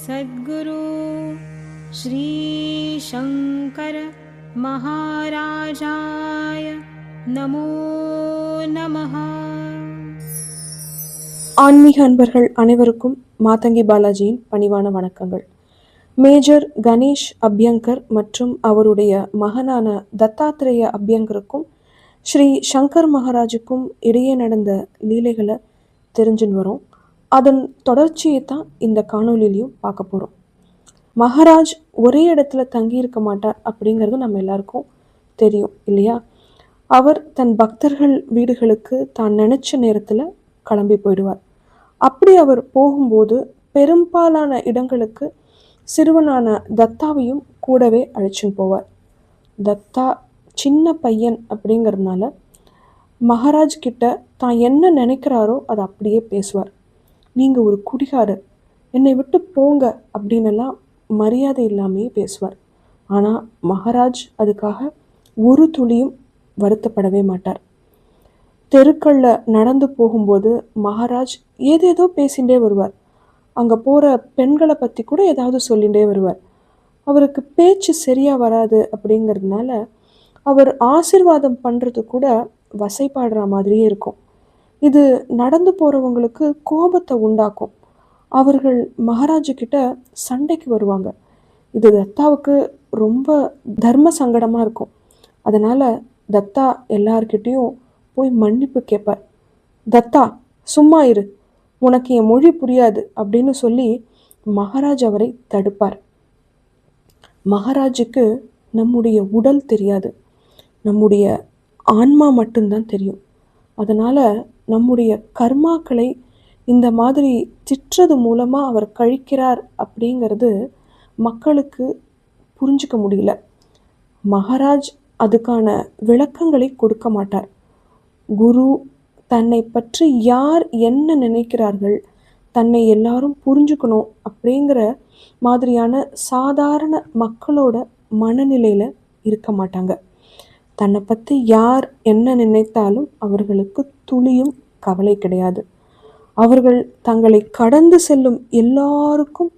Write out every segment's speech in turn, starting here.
सद्गुरु श्रीशङ्कर महाराजाय नमो नमः ஆன்மீக அன்பர்கள் அனைவருக்கும் மாதங்கி பாலாஜியின் பணிவான வணக்கங்கள் மேஜர் கணேஷ் அப்யங்கர் மற்றும் அவருடைய மகனான தத்தாத்திரேய அப்யங்கருக்கும் ஸ்ரீ சங்கர் மகாராஜுக்கும் இடையே நடந்த லீலைகளை தெரிஞ்சுன்னு வரோம் அதன் தொடர்ச்சியை தான் இந்த காணொலியிலையும் பார்க்க போகிறோம் மகாராஜ் ஒரே இடத்துல தங்கியிருக்க மாட்டார் அப்படிங்கிறது நம்ம எல்லாருக்கும் தெரியும் இல்லையா? அவர் தன் பக்தர்கள் வீடுகளுக்கு தான் நினச்ச நேரத்தில் கிளம்பி போயிடுவார். அப்படி அவர் போகும்போது பெரும்பாலான இடங்களுக்கு சிறுவனான தத்தாவையும் கூடவே அழைச்சின்னு போவார். தத்தா சின்ன பையன் அப்படிங்கிறதுனால மகாராஜ் கிட்ட தான் என்ன நினைக்கிறாரோ அதை அப்படியே பேசுவார். நீங்கள் ஒரு குடிகாரர். என்னை விட்டு போங்க அப்படின்னெல்லாம் மரியாதை இல்லாமையே பேசுவார். ஆனால் மகாராஜ் அதுக்காக ஒரு துளியும் வருத்தப்படவே மாட்டார். தெருக்களில் நடந்து போகும்போது மகாராஜ் ஏதேதோ பேசிகிட்டே வருவார். அங்கே போகிற பெண்களை பற்றி கூட ஏதாவது சொல்லிகிட்டே வருவார். அவருக்கு பேச்சு சரியாக வராது அப்படிங்கிறதுனால அவர் ஆசிர்வாதம் பண்ணுறது கூட வசைப்பாடுற மாதிரியே இருக்கும். இது நடந்து போகிறவங்களுக்கு கோபத்தை உண்டாக்கும். அவர்கள் மகாராஜு கிட்ட சண்டைக்கு வருவாங்க. இது தத்தாவுக்கு ரொம்ப தர்ம சங்கடமாக இருக்கும். அதனால் தத்தா எல்லார்கிட்டேயும் போய் மன்னிப்பு கேட்பார் தத்தா சும்மா இரு. உனக்கு என் மொழி புரியாது அப்படின்னு சொல்லி மகாராஜ் அவரை தடுப்பார். மகாராஜுக்கு நம்முடைய உடல் தெரியாது. நம்முடைய ஆன்மா மட்டும்தான் தெரியும். அதனால் நம்முடைய கர்மாக்களை இந்த மாதிரி திட்டுறது மூலமாக அவர் கழிக்கிறார் அப்படிங்கிறது மக்களுக்கு புரிஞ்சுக்க முடியல. மகாராஜ் அதுக்கான விளக்கங்களை கொடுக்க மாட்டார். குரு தன்னை பற்றி யார் என்ன நினைக்கிறார்கள் தன்னை எல்லாரும் புரிஞ்சுக்கணும் அப்படிங்கிற மாதிரியான சாதாரண மக்களோட மனநிலையில் இருக்க மாட்டாங்க. தன்னை பற்றி யார் என்ன நினைத்தாலும் அவர்களுக்கு துளியும் கவலை கிடையாது. அவர்கள் தங்களை கடந்து செல்லும் எல்லாருக்கும்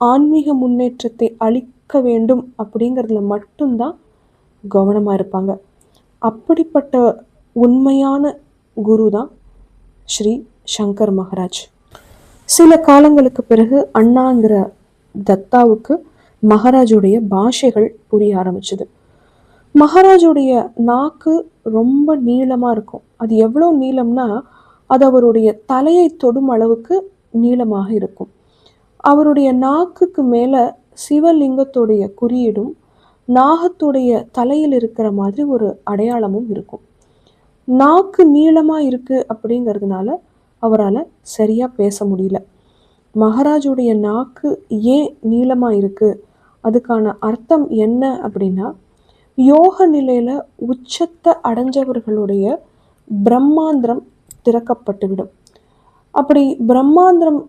ஆன்மீக முன்னேற்றத்தை அளிக்க வேண்டும் அப்படிங்கிறதுல மட்டும்தான் கவனமாக இருப்பாங்க. அப்படிப்பட்ட உண்மையான குரு தான் ஸ்ரீ சங்கர் மகாராஜ். சில காலங்களுக்கு பிறகு அண்ணாங்கிற தத்தாவுக்கு மகாராஜுடைய பாஷைகள் புரிய ஆரம்பிச்சது. மகாராஜுடைய நாக்கு ரொம்ப நீளமாக இருக்கும். அது எவ்வளோ நீளம்னா அது அவருடைய தலையை தொடும் அளவுக்கு நீளமாக இருக்கும். அவருடைய நாக்குக்கு மேலே சிவலிங்கத்துடைய குறியீடும் நாகத்துடைய தலையில் இருக்கிற மாதிரி ஒரு அடையாளமும் இருக்கும். நாக்கு நீளமாக இருக்குது அப்படிங்கிறதுனால அவரால் சரியாக பேச முடியல. மகாராஜுடைய நாக்கு ஏன் நீளமாக இருக்குது அதுக்கான அர்த்தம் என்ன அப்படின்னா யோக நிலையில் உச்சத்தை அடைஞ்சவர்களுடைய பிரம்மாந்திரம் திறக்கப்பட்டுவிடும். அப்படி பிரம்மாந்திரம்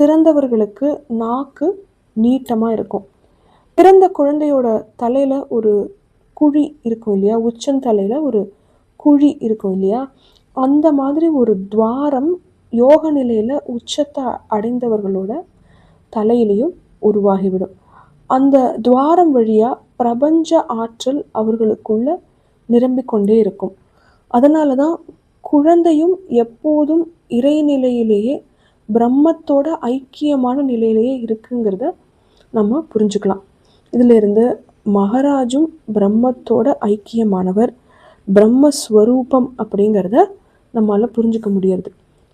திறந்தவர்களுக்கு நாக்கு நீட்டமாக இருக்கும். பிறந்த குழந்தையோட தலையில் ஒரு குழி இருக்கும் இல்லையா? உச்சந்தலையில் ஒரு குழி இருக்கும் இல்லையா? அந்த மாதிரி ஒரு துவாரம் யோக நிலையில் உச்சத்தை அடைந்தவர்களோட தலையிலையும் உருவாகிவிடும். அந்த துவாரம் வழியாக பிரபஞ்ச ஆற்றல் அவர்களுக்குள்ள நிரம்பிக்கொண்டே இருக்கும். அதனால தான் குழந்தையும் எப்போதும் இறைநிலையிலேயே பிரம்மத்தோட ஐக்கியமான நிலையிலேயே இருக்குங்கிறத நம்ம புரிஞ்சுக்கலாம். இதிலிருந்து மகராஜும் பிரம்மத்தோட ஐக்கியமானவர் பிரம்மஸ்வரூபம் அப்படிங்கிறத நம்மளால் புரிஞ்சுக்க முடியாது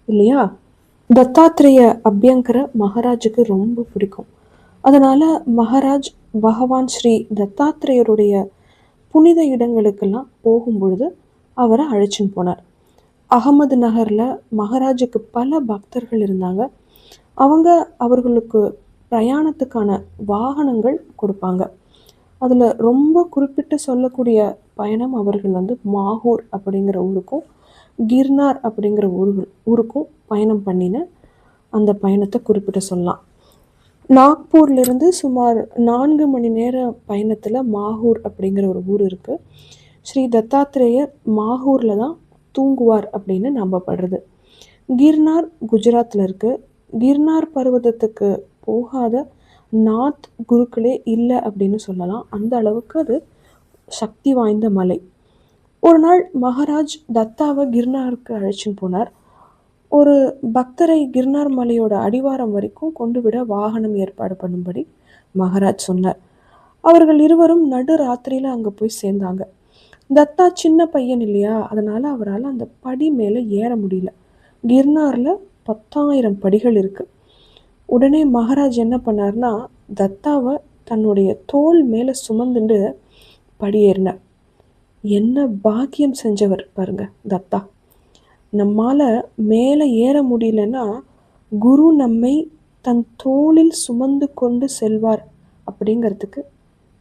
இல்லையா? தத்தாத்திரேய அபியங்கர மகாராஜுக்கு ரொம்ப பிடிக்கும். அதனால் மகாராஜ் பகவான் ஸ்ரீ தத்தாத்திரேயருடைய புனித இடங்களுக்கெல்லாம் போகும்பொழுது அவரை அழைச்சின்னு போனார். அகமது நகரில் மகாராஜுக்கு பல பக்தர்கள் இருந்தாங்க. அவங்க அவர்களுக்கு பிரயாணத்துக்கான வாகனங்கள் கொடுப்பாங்க. அதில் ரொம்ப குறிப்பிட்டு சொல்லக்கூடிய பயணம் அவர்கள் வந்து மாகூர் அப்படிங்கிற ஊருக்கும் கிர்னார் அப்படிங்கிற ஊர்கள் ஊருக்கும் பயணம் பண்ணின அந்த பயணத்தை குறிப்பிட்டு சொல்லலாம். நாக்பூர்லேருந்து சுமார் நான்கு மணி நேர பயணத்தில் மாகூர் அப்படிங்கிற ஒரு ஊர் இருக்குது ஸ்ரீ தத்தாத்திரேயர் மாகூரில் தான் தூங்குவார் அப்படின்னு நம்பப்படுறது. கிர்னார் குஜராத்தில் இருக்குது கிர்னார் பர்வதத்துக்கு போகாத நாத் குருக்களே இல்லை அப்படின்னு சொல்லலாம். அந்த அளவுக்கு அது சக்தி வாய்ந்த மலை. ஒரு நாள் மகாராஜ் தத்தாவை கிர்னாருக்கு அழைச்சின்னு போனார். ஒரு பக்தரை கிர்னார் மலையோட அடிவாரம் வரைக்கும் கொண்டு விட வாகனம் ஏற்பாடு பண்ணும்படி மகாராஜ் சொன்னார். அவர்கள் இருவரும் நடு ராத்திரியில் அங்கே போய் சேர்ந்தாங்க. தத்தா சின்ன பையன் இல்லையா? அதனால் அவரால் அந்த படி மேலே ஏற முடியல. கிர்னாரில் பத்தாயிரம் படிகள் இருக்குது உடனே மகாராஜ் என்ன பண்ணார்னா தத்தாவை தன்னுடைய தோல் மேலே சுமந்துண்டு படியேறினார் என்ன பாக்கியம் செஞ்சவர் பாருங்க தத்தா. நம்மால் மேலே ஏற முடியலன்னா குரு நம்மை தன் தோளில் சுமந்து கொண்டு செல்வார் அப்படிங்கிறதுக்கு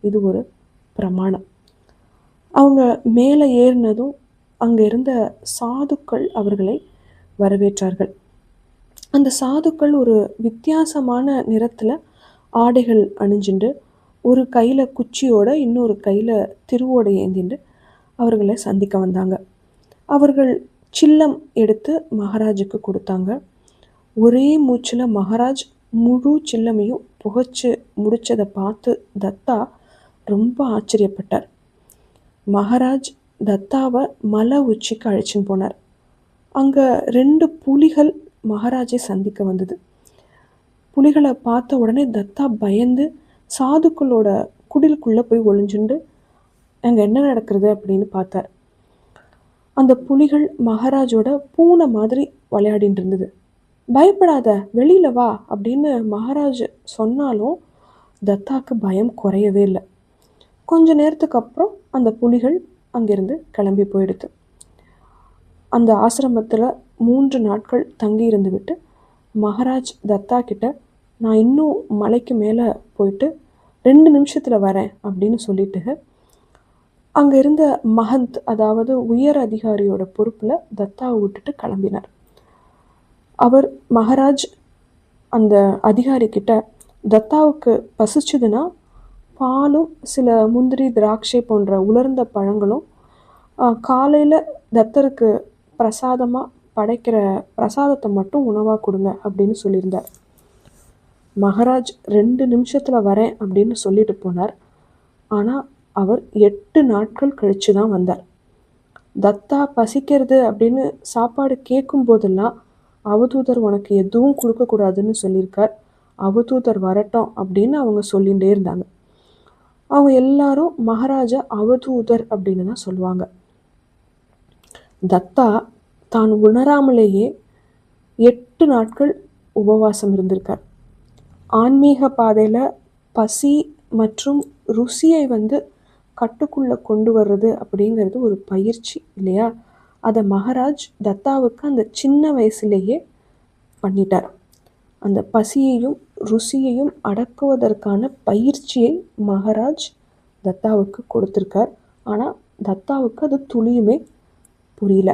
இது ஒரு பிரமாணம். அவங்க மேலே ஏறினதும் அங்கே இருந்த சாதுக்கள் அவர்களை வரவேற்றார்கள். அந்த சாதுக்கள் ஒரு வித்தியாசமான நிறத்தில் ஆடைகள் அணிஞ்சுண்டு ஒரு கையில் குச்சியோட இன்னொரு கையில் திருவோடை ஏந்திண்டு அவர்களை சந்திக்க வந்தாங்க. அவர்கள் சில்லம் எடுத்து மகாராஜுக்கு கொடுத்தாங்க. ஒரே மூச்சில் மகாராஜ் முழு சில்லமையும் புகைச்சு முடித்ததை பார்த்து தத்தா ரொம்ப ஆச்சரியப்பட்டார். மகாராஜ் தத்தாவை மலை உச்சிக்கு அழைச்சின்னு போனார். அங்கே ரெண்டு புலிகள் மகாராஜை சந்திக்க வந்தது. புலிகளை பார்த்த உடனே தத்தா பயந்து சாதுக்களோட குடிலுக்குள்ளே போய் ஒளிஞ்சுண்டு அங்கே என்ன நடக்கிறது? அப்படின்னு பார்த்தார். அந்த புலிகள் மகாராஜோட பூனை மாதிரி விளையாடிட்டு இருந்தது. பயப்படாத வெளியில் வா அப்படின்னு மகாராஜ் சொன்னாலும் தத்தாக்கு பயம் குறையவே இல்லை. கொஞ்ச நேரத்துக்கு அப்புறம் அந்த புலிகள் அங்கேருந்து கிளம்பி போயிடுது அந்த ஆசிரமத்தில் மூன்று நாட்கள் தங்கி இருந்துவிட்டு மகாராஜ் தத்தா கிட்ட நான் இன்னும் மலைக்கு மேலே போயிட்டு ரெண்டு நிமிஷத்தில் வரேன் அப்படின்னு சொல்லிட்டு அங்கே இருந்த மகந்த் அதாவது உயர் அதிகாரியோட பொறுப்பில் தத்தாவை விட்டுட்டு கிளம்பினார். அவர் மகாராஜ் அந்த அதிகாரிக்கிட்ட தத்தாவுக்கு பசிச்சுதுன்னா பாலும் சில முந்திரி திராட்சை போன்ற உலர்ந்த பழங்களும் காலையில் தத்தருக்கு பிரசாதமாக படைக்கிற பிரசாதத்தை மட்டும் உணவாக கொடுங்க அப்படின்னு சொல்லியிருந்தார். மகாராஜ் ரெண்டு நிமிஷத்தில் வரேன் அப்படின்னு சொல்லிட்டு போனார். ஆனால் அவர் எட்டு நாட்கள் கழித்து தான் வந்தார். தத்தா பசிக்கிறது அப்படின்னு சாப்பாடு கேட்கும் போதெல்லாம் அவதூதர் உனக்கு எதுவும் கொடுக்கக்கூடாதுன்னு சொல்லியிருக்கார். அவதூதர் வரட்டும் அப்படின்னு அவங்க சொல்லிகிட்டே இருந்தாங்க. அவங்க எல்லாரும் மகாராஜா அவதூதர் அப்படின்னு தான் சொல்லுவாங்க. தத்தா தான் உணராமலேயே எட்டு நாட்கள் உபவாசம் இருந்திருக்கார். ஆன்மீக பாதையில் பசி மற்றும் ருசியை வந்து கட்டுக்குள்ளே கொண்டு வர்றது அப்படிங்கிறது ஒரு பயிற்சி இல்லையா? அதை மகாராஜ் தத்தாவுக்கு அந்த சின்ன வயசுலேயே பண்ணிட்டார். அந்த பசியையும் ருசியையும் அடக்குவதற்கான பயிற்சியை மகாராஜ் தத்தாவுக்கு கொடுத்துருக்கார். ஆனால் தத்தாவுக்கு அது துளியுமே புரியல.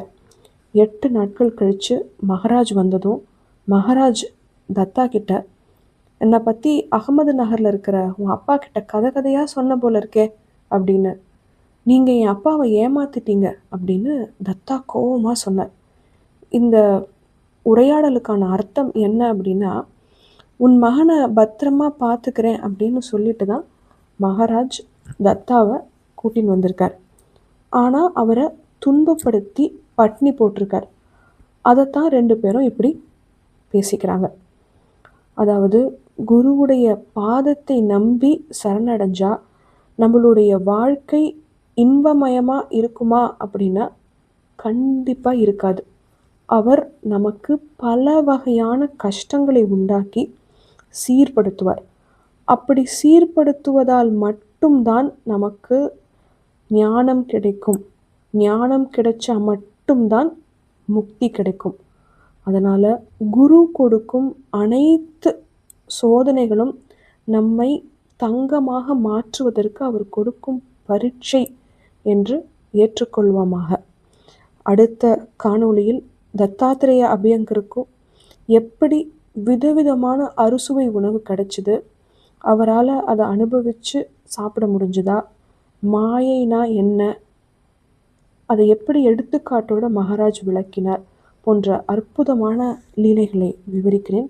எட்டு நாட்கள் கழித்து மகாராஜ் வந்ததும் மகாராஜ் தத்தா கிட்ட என்னை பற்றி அகமது நகரில் இருக்கிற உன் அப்பா கிட்ட கதை கதையாக சொன்ன போல இருக்கே. அப்படின்னு. நீங்கள் என் அப்பாவை ஏமாத்திட்டீங்க அப்படின்னு தத்தா கோபமாக சொன்னார். இந்த உரையாடலுக்கான அர்த்தம் என்ன அப்படின்னா உன் மகனை பத்திரமா பார்த்துக்கிறேன் அப்படின்னு சொல்லிட்டு தான் மகாராஜ் தத்தாவை கூட்டின்னு வந்திருக்கார். ஆனால் அவரை துன்பப்படுத்தி பட்னி போட்டிருக்கார். அதைத்தான் ரெண்டு பேரும் இப்படி பேசிக்கிறாங்க. அதாவது குருவுடைய பாதத்தை நம்பி சரணடைஞ்சால் நம்மளுடைய வாழ்க்கை இன்பமயமாக இருக்குமா அப்படின்னா கண்டிப்பாக இருக்காது. அவர் நமக்கு பல வகையான கஷ்டங்களை உண்டாக்கி சீர்படுத்துவார். அப்படி சீர்படுத்துவதால் மட்டும்தான் நமக்கு ஞானம் கிடைக்கும். ஞானம் கிடைச்சா மட்டும்தான் முக்தி கிடைக்கும். அதனால் குரு கொடுக்கும் அனைத்து சோதனைகளும் நம்மை தங்கமாக மாற்றுவதற்கு அவர் கொடுக்கும் பரீட்சை என்று ஏற்றுக்கொள்வோமாக. அடுத்த காணொளியில் தத்தாத்திரேய அபியங்கருக்கும் எப்படி விதவிதமான அறுசுவை உணவு கிடைச்சிது அவரால் அதை அனுபவித்து சாப்பிட முடிஞ்சுதா மாயைனா என்ன அதை எப்படி எடுத்துக்காட்டோட மகாராஜ் விளக்கினார் போன்ற அற்புதமான லீலைகளை விவரிக்கிறேன்.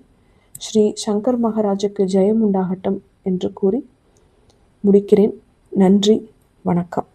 ஸ்ரீ சங்கர் மகாராஜுக்கு ஜெயம் உண்டாகட்டும். என்று கூறி முடிக்கிறேன். நன்றி வணக்கம்.